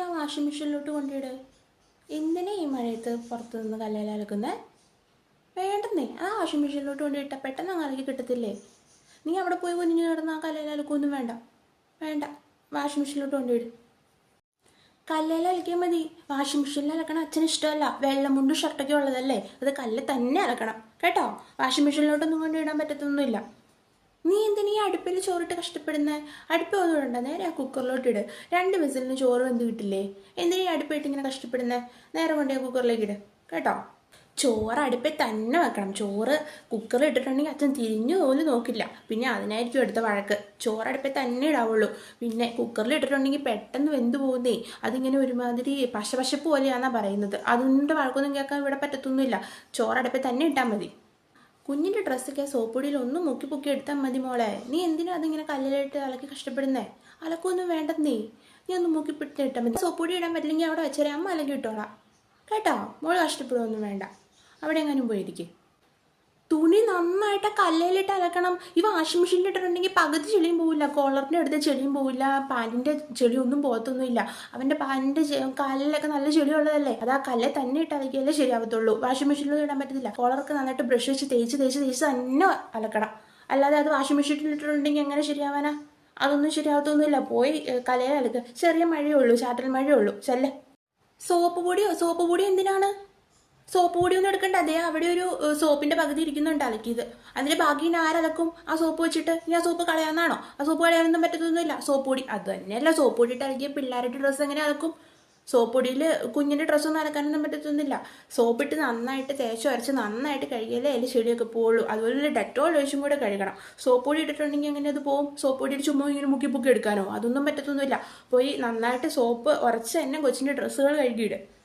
ആ വാഷിംഗ് മെഷീനിലോട്ട് കൊണ്ടിട് എന്തിനാ ഈ മഴയത്ത് പുറത്തുനിന്ന് കല്ലേൽ അലക്കുന്നത് വേണ്ടെന്നേ. ആ വാഷിംഗ് മെഷീനിലോട്ട് കൊണ്ടിട്ട പെട്ടെന്ന് അങ്ങ് അലക്കി കിട്ടത്തില്ലേ? നീ അവിടെ പോയി കുഞ്ഞിന് കിടന്ന് ആ കല്ലേൽ അലക്കൊന്നും വേണ്ട. വേണ്ട. വാഷിംഗ് മെഷീനിലോട്ട് കൊണ്ടിട് കല്ലേൽ അലക്കിയാൽ മതി. വാഷിംഗ് മെഷീനിൽ അലക്കണം അച്ഛന് ഇഷ്ടമല്ല. വെള്ളം മുണ്ടും ഷർട്ടൊക്കെ ഉള്ളതല്ലേ? അത് കല്ല് തന്നെ അലക്കണം. കേട്ടോ? വാഷിംഗ് മെഷീനിലോട്ടൊന്നും കൊണ്ടിടാൻ പറ്റത്തൊന്നുമില്ല. നീ എന്തിനീ അടുപ്പിൽ ചോറിട്ട് കഷ്ടപ്പെടുന്ന അടുപ്പ് ഒന്നും നേരെ ആ കുക്കറിലോട്ട് ഇട്. രണ്ട് വിസിലിന് ചോറ് വെന്ത് കിട്ടില്ലേ? എന്തിനാ ഈ അടുപ്പായിട്ട് ഇങ്ങനെ കഷ്ടപ്പെടുന്നത് നേരെ കൊണ്ടേ കുക്കറിലേക്ക് ഇട്. കേട്ടോ? ചോറ് അടുപ്പിൽ തന്നെ വെക്കണം. ചോറ് കുക്കറിൽ ഇട്ടിട്ടുണ്ടെങ്കിൽ അച്ഛൻ തിരിഞ്ഞു പോലും നോക്കില്ല. പിന്നെ അതിനായിരിക്കും എടുത്ത വഴക്ക്. ചോറ് അടുപ്പിൽ തന്നെ ഇടാവുള്ളൂ. പിന്നെ കുക്കറിൽ ഇട്ടിട്ടുണ്ടെങ്കിൽ പെട്ടെന്ന് വെന്ത് പോകുന്നേ. അതിങ്ങനെ ഒരുമാതിരി പശപശപ്പ് പോലെയാണെന്നാണ് പറയുന്നത്. അതുകൊണ്ട് വഴക്കൊന്നും കേൾക്കാൻ ഇവിടെ പറ്റത്തൊന്നുമില്ല. ചോറ് അടുപ്പിൽ തന്നെ ഇട്ടാൽ മതി. കുഞ്ഞിന്റെ ഡ്രസ്സൊക്കെ സോപ്പൊടിയിൽ ഒന്നും മുക്കി പൊക്കി എടുത്താൽ മതി മോളെ. നീ എന്തിനാ അതിങ്ങനെ കല്ലിലിട്ട് അലക്കി കഷ്ടപ്പെടുന്നേ? അലക്കൊന്നും വേണ്ട നീ. ഒന്ന് മുക്കി ഇട്ടാൽ മതി. സോപ്പൊടി ഇടാൻ പറ്റില്ലെങ്കിൽ അവിടെ വെച്ചാൽ അമ്മ അലക്കി ഇട്ടോളാം. കേട്ടോ? മോൾ കഷ്ടപ്പെടുകയൊന്നും വേണ്ട. അവിടെ എങ്ങാനും പോയിരിക്കും. തുണി നന്നായിട്ട് കല്ലയിലിട്ട് അലക്കണം. ഈ വാഷിംഗ് മെഷീനിൽ ഇട്ടിട്ടുണ്ടെങ്കിൽ പകുതി ചെളിയും പോവില്ല. കോളറിന്റെ അടുത്ത് ചെളിയും പോവില്ല. പാന്റിന്റെ ചെളിയൊന്നും പോകത്തൊന്നുമില്ല. അവന്റെ പാന്റിന്റെ കാലിലൊക്കെ നല്ല ചെളിയുള്ളതല്ലേ? അത് ആ കല്ലെ തന്നെ ഇട്ട് അലക്കിയാലേ ശരിയാവത്തുള്ളൂ. വാഷിംഗ് മെഷീനിൽ ഇടാൻ പറ്റത്തില്ല. കോളറൊക്കെ നന്നായിട്ട് ബ്രഷ് വെച്ച് തേച്ച് തേച്ച് തേച്ച് തന്നെ അലക്കണം. അല്ലാതെ അത് വാഷിംഗ് മെഷീനിൽ ഇട്ടിട്ടുണ്ടെങ്കിൽ എങ്ങനെ ശരിയാവാനാ? അതൊന്നും ശരിയാവത്തൊന്നുമില്ല. പോയി കലയിൽ അലക്കുക ചെറിയ മഴയേ ഉള്ളൂ. ചാറ്റൽ മഴയേ ഉള്ളൂ. ചെല്ലേ. സോപ്പ് പൊടിയോ? സോപ്പ് പൊടി എന്തിനാണ്? സോപ്പ് പൊടി ഒന്നും എടുക്കണ്ട. അതേ അവിടെ ഒരു സോപ്പിന്റെ പകുതി ഇരിക്കുന്നുണ്ട് അലക്കിയത് അതിന്റെ ബാക്കി ഇനി ആരലക്കും ആ സോപ്പ് വെച്ചിട്ട് ഇനി ആ സോപ്പ് കളയാന്നാണോ ആ സോപ്പ് കളയാനൊന്നും പറ്റത്തൊന്നുമില്ല. സോപ്പ് പൊടി. അത് തന്നെയല്ല. സോപ്പ് പൊടി അലക്കിയ പിള്ളേരുടെ ഡ്രസ്സ് എങ്ങനെ അലക്കും? സോപ്പ് പൊടിയിൽ കുഞ്ഞിന്റെ ഡ്രസ്സൊന്നും അലക്കാനൊന്നും പറ്റത്തൊന്നുമില്ല. സോപ്പിട്ട് നന്നായിട്ട് തേച്ച് ഉരച്ച് നന്നായിട്ട് കഴുകിയാലേ അതിൽ ചെടിയൊക്കെ പോവുള്ളൂ. അതുപോലെ ഡെറ്റോൾ ഒഴിച്ചും കൂടെ കഴുകണം. സോപ്പ് പൊടി ഇട്ടിട്ടുണ്ടെങ്കിൽ എങ്ങനെ അത് പോകും സോപ്പ് പൊടിയിൽ ചുമ്മാ ഇങ്ങനെ മുക്കി പൊക്കി എടുക്കാനോ? അതൊന്നും പറ്റത്തൊന്നുമില്ല. പോയി നന്നായിട്ട് സോപ്പ് ഉറച്ച് തന്നെ കൊച്ചിന്റെ ഡ്രസ്സുകൾ കഴുകിയിട്.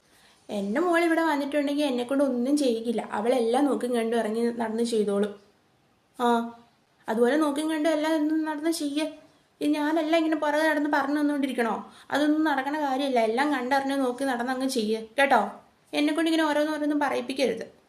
എന്റെ മോൾ ഇവിടെ വന്നിട്ടുണ്ടെങ്കിൽ എന്നെ കൊണ്ട് ഒന്നും ചെയ്യിക്കില്ല. അവളെല്ലാം നോക്കും കണ്ടു ഇറങ്ങി നടന്ന് ചെയ്തോളും. ആ അതുപോലെ നോക്കും കണ്ടു എല്ലാം ഒന്നും നടന്ന് ചെയ്യേ. ഞാനെല്ലാം ഇങ്ങനെ പുറകെ നടന്ന് പറഞ്ഞു തന്നുകൊണ്ടിരിക്കണോ അതൊന്നും നടക്കണ കാര്യമില്ല. എല്ലാം കണ്ടറിഞ്ഞ് നോക്കി നടന്നങ്ങ് ചെയ്യേ. കേട്ടോ? എന്നെ കൊണ്ട് ഇങ്ങനെ ഓരോന്നോരോന്നും പറയിപ്പിക്കരുത്.